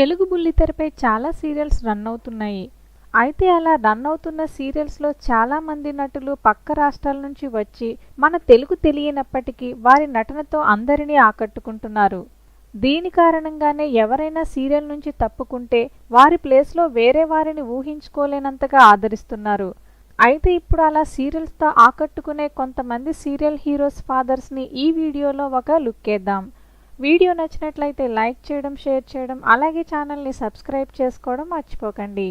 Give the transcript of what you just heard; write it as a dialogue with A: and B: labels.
A: తెలుగు బుల్లితెరపై చాలా serials run అవుతున్నాయి. అయితే అలా రన్ అవుతున్న సీరియల్స్లో చాలామంది నటులు పక్క రాష్ట్రాల నుంచి వచ్చి మన తెలుగు తెలియనప్పటికీ వారి నటనతో అందరినీ ఆకట్టుకుంటున్నారు. దీని కారణంగానే ఎవరైనా సీరియల్ నుంచి తప్పుకుంటే వారి ప్లేస్లో వేరే వారిని ఊహించుకోలేనంతగా ఆదరిస్తున్నారు. అయితే ఇప్పుడు అలా సీరియల్స్తో ఆకట్టుకునే కొంతమంది సీరియల్ హీరోస్ ఫాదర్స్ని ఈ వీడియోలో ఒక లుక్కేద్దాం. వీడియో నచ్చినట్లయితే లైక్ చేయడం షేర్ చేయడం అలాగే ఛానల్ని సబ్స్క్రైబ్ చేసుకోవడం మర్చిపోకండి.